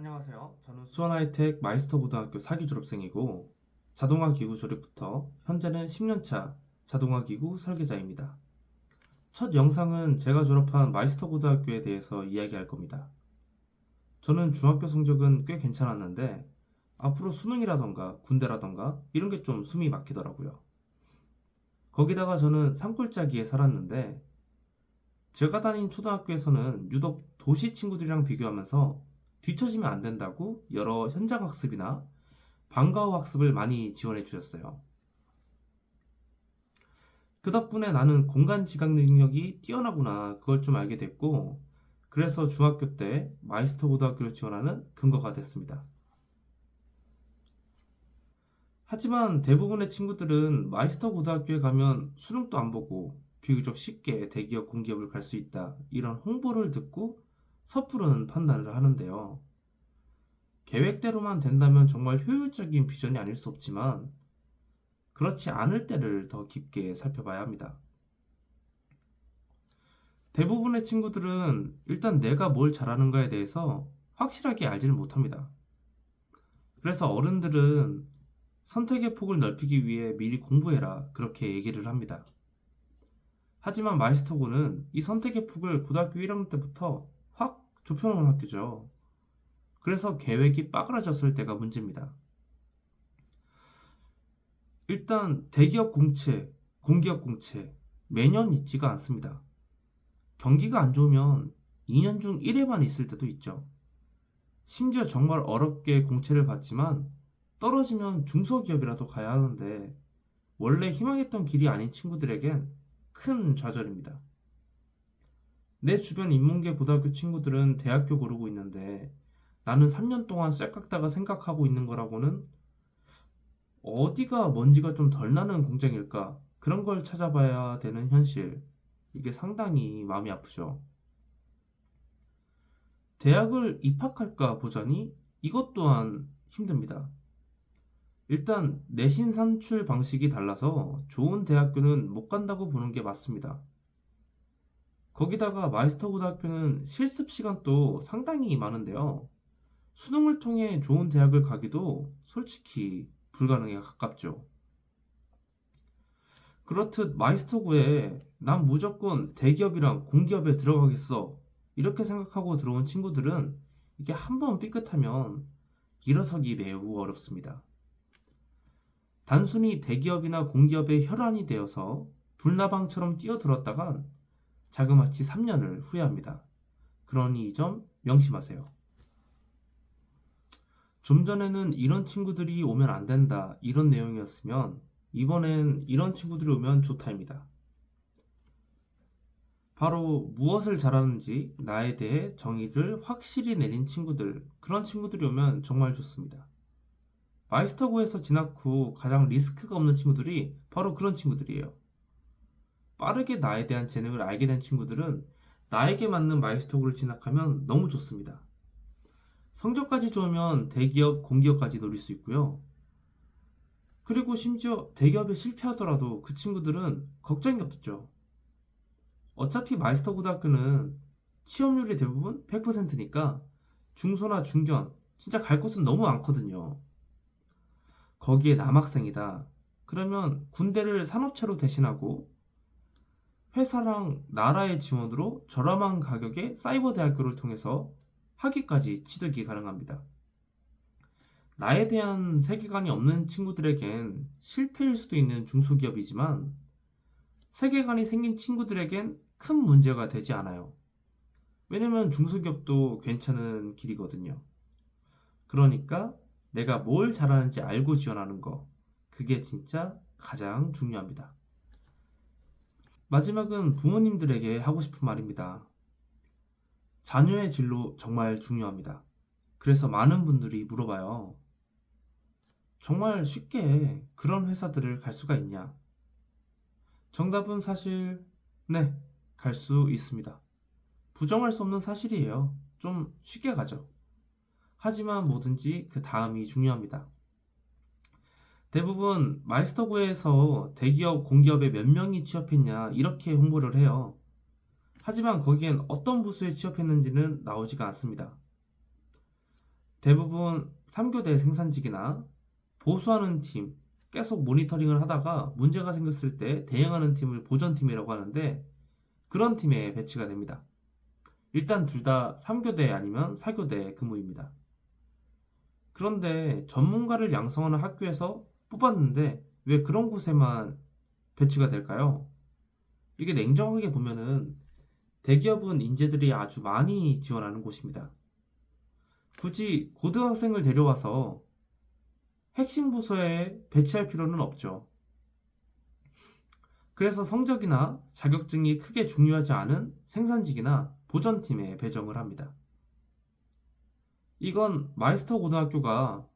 안녕하세요. 저는 수원 하이텍 마이스터 고등학교 4기 졸업생이고 자동화 기구 조립부터 현재는 10년차 자동화 기구 설계자입니다. 첫 영상은 제가 졸업한 마이스터 고등학교에 대해서 이야기할 겁니다. 저는 중학교 성적은 꽤 괜찮았는데 앞으로 수능이라던가 군대라던가 이런 게 좀 숨이 막히더라고요. 거기다가 저는 산골짜기에 살았는데 제가 다닌 초등학교에서는 유독 도시 친구들이랑 비교하면서 뒤처지면 안 된다고 여러 현장 학습이나 방과 후 학습을 많이 지원해 주셨어요. 그 덕분에 나는 공간 지각 능력이 뛰어나구나 그걸 좀 알게 됐고 그래서 중학교 때 마이스터 고등학교를 지원하는 근거가 됐습니다. 하지만 대부분의 친구들은 마이스터 고등학교에 가면 수능도 안 보고 비교적 쉽게 대기업 공기업을 갈 수 있다 이런 홍보를 듣고 섣부른 판단을 하는데요. 계획대로만 된다면 정말 효율적인 비전이 아닐 수 없지만 그렇지 않을 때를 더 깊게 살펴봐야 합니다. 대부분의 친구들은 일단 내가 뭘 잘하는가에 대해서 확실하게 알지를 못합니다. 그래서 어른들은 선택의 폭을 넓히기 위해 미리 공부해라 그렇게 얘기를 합니다. 하지만 마이스터고는 이 선택의 폭을 고등학교 1학년 때부터 확 좁혀놓은 학교죠. 그래서 계획이 빠그라졌을 때가 문제입니다. 일단 대기업 공채, 공기업 공채 매년 있지가 않습니다. 경기가 안 좋으면 2년 중 1회만 있을 때도 있죠. 심지어 정말 어렵게 공채를 받지만 떨어지면 중소기업이라도 가야 하는데 원래 희망했던 길이 아닌 친구들에겐 큰 좌절입니다. 내 주변 인문계 고등학교 친구들은 대학교 고르고 있는데 나는 3년 동안 쇠 깎다가 생각하고 있는 거라고는 어디가 먼지가 좀 덜 나는 공장일까? 그런 걸 찾아봐야 되는 현실. 이게 상당히 마음이 아프죠. 대학을 입학할까 보자니 이것 또한 힘듭니다. 일단 내신 산출 방식이 달라서 좋은 대학교는 못 간다고 보는 게 맞습니다. 거기다가 마이스터 고등학교는 실습 시간도 상당히 많은데요. 수능을 통해 좋은 대학을 가기도 솔직히 불가능에 가깝죠. 그렇듯 마이스터고에 난 무조건 대기업이랑 공기업에 들어가겠어. 이렇게 생각하고 들어온 친구들은 이게 한 번 삐끗하면 일어서기 매우 어렵습니다. 단순히 대기업이나 공기업의 혈안이 되어서 불나방처럼 뛰어들었다간 자그마치 3년을 후회합니다. 그러니 이 점 명심하세요. 좀 전에는 이런 친구들이 오면 안 된다 이런 내용이었으면 이번엔 이런 친구들이 오면 좋다입니다. 바로 무엇을 잘하는지 나에 대해 정의를 확실히 내린 친구들, 그런 친구들이 오면 정말 좋습니다. 마이스터고에서 진학 후 가장 리스크가 없는 친구들이 바로 그런 친구들이에요. 빠르게 나에 대한 재능을 알게 된 친구들은 나에게 맞는 마이스터고를 진학하면 너무 좋습니다. 성적까지 좋으면 대기업, 공기업까지 노릴 수 있고요. 그리고 심지어 대기업에 실패하더라도 그 친구들은 걱정이 없죠. 어차피 마이스터 고등학교는 취업률이 대부분 100%니까 중소나 중견 진짜 갈 곳은 너무 많거든요. 거기에 남학생이다. 그러면 군대를 산업체로 대신하고 회사랑 나라의 지원으로 저렴한 가격에 사이버 대학교를 통해서 학위까지 취득이 가능합니다. 나에 대한 세계관이 없는 친구들에겐 실패일 수도 있는 중소기업이지만 세계관이 생긴 친구들에겐 큰 문제가 되지 않아요. 왜냐면 중소기업도 괜찮은 길이거든요. 그러니까 내가 뭘 잘하는지 알고 지원하는 거. 그게 진짜 가장 중요합니다. 마지막은 부모님들에게 하고 싶은 말입니다. 자녀의 진로 정말 중요합니다. 그래서 많은 분들이 물어봐요. 정말 쉽게 그런 회사들을 갈 수가 있냐? 정답은 사실, 네, 갈 수 있습니다. 부정할 수 없는 사실이에요. 좀 쉽게 가죠. 하지만 뭐든지 그 다음이 중요합니다. 대부분 마이스터고에서 대기업, 공기업에 몇 명이 취업했냐 이렇게 홍보를 해요. 하지만 거기엔 어떤 부서에 취업했는지는 나오지가 않습니다. 대부분 3교대 생산직이나 보수하는 팀, 계속 모니터링을 하다가 문제가 생겼을 때 대응하는 팀을 보전팀이라고 하는데 그런 팀에 배치가 됩니다. 일단 둘 다 3교대 아니면 4교대 근무입니다. 그런데 전문가를 양성하는 학교에서 뽑았는데 왜 그런 곳에만 배치가 될까요? 이게 냉정하게 보면은 대기업은 인재들이 아주 많이 지원하는 곳입니다. 굳이 고등학생을 데려와서 핵심 부서에 배치할 필요는 없죠. 그래서 성적이나 자격증이 크게 중요하지 않은 생산직이나 보전팀에 배정을 합니다. 이건 마이스터 고등학교가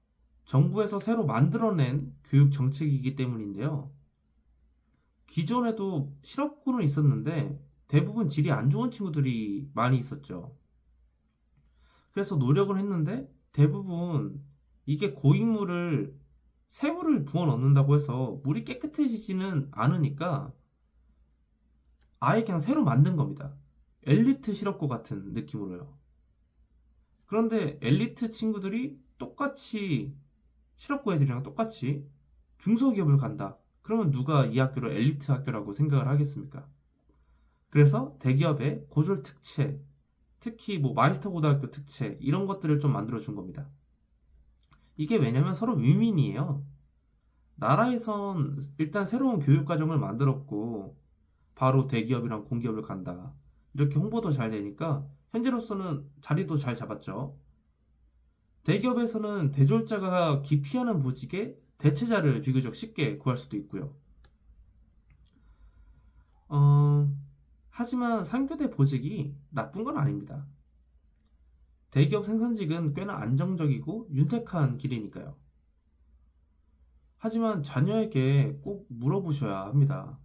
정부에서 새로 만들어낸 교육 정책이기 때문인데요. 기존에도 실업군은 있었는데 대부분 질이 안 좋은 친구들이 많이 있었죠. 그래서 노력을 했는데 대부분 이게 고익물을 새물을 부어 넣는다고 해서 물이 깨끗해지지는 않으니까 아예 그냥 새로 만든 겁니다. 엘리트 실업고 같은 느낌으로요. 그런데 엘리트 친구들이 똑같이 실업고 애들이랑 똑같이 중소기업을 간다. 그러면 누가 이 학교를 엘리트 학교라고 생각을 하겠습니까? 그래서 대기업의 고졸 특채, 특히 뭐 마이스터 고등학교 특채 이런 것들을 좀 만들어 준 겁니다. 이게 왜냐면 서로 윈윈이에요. 나라에선 일단 새로운 교육 과정을 만들었고 바로 대기업이랑 공기업을 간다. 이렇게 홍보도 잘 되니까 현재로서는 자리도 잘 잡았죠. 대기업에서는 대졸자가 기피하는 보직에 대체자를 비교적 쉽게 구할 수도 있고요. 어, 하지만 3교대 보직이 나쁜 건 아닙니다. 대기업 생산직은 꽤나 안정적이고 윤택한 길이니까요. 하지만 자녀에게 꼭 물어보셔야 합니다.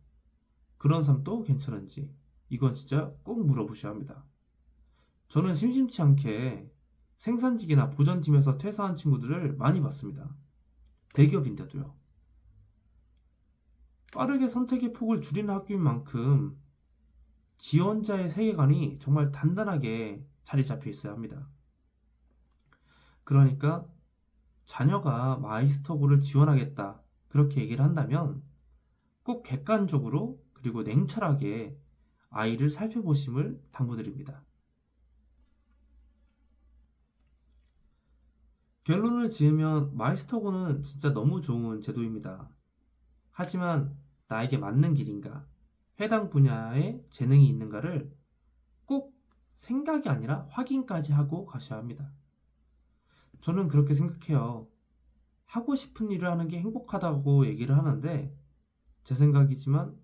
그런 삶도 괜찮은지. 이건 진짜 꼭 물어보셔야 합니다. 저는 심심치 않게 생산직이나 보전팀에서 퇴사한 친구들을 많이 봤습니다. 대기업인데도요. 빠르게 선택의 폭을 줄이는 학교인 만큼 지원자의 세계관이 정말 단단하게 자리 잡혀 있어야 합니다. 그러니까 자녀가 마이스터고를 지원하겠다 그렇게 얘기를 한다면 꼭 객관적으로 그리고 냉철하게 아이를 살펴보심을 당부드립니다. 결론을 지으면 마이스터고는 진짜 너무 좋은 제도입니다. 하지만 나에게 맞는 길인가, 해당 분야에 재능이 있는가를 꼭 생각이 아니라 확인까지 하고 가셔야 합니다. 저는 그렇게 생각해요. 하고 싶은 일을 하는 게 행복하다고 얘기를 하는데, 제 생각이지만,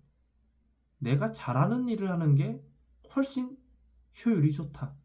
내가 잘하는 일을 하는 게 훨씬 효율이 좋다.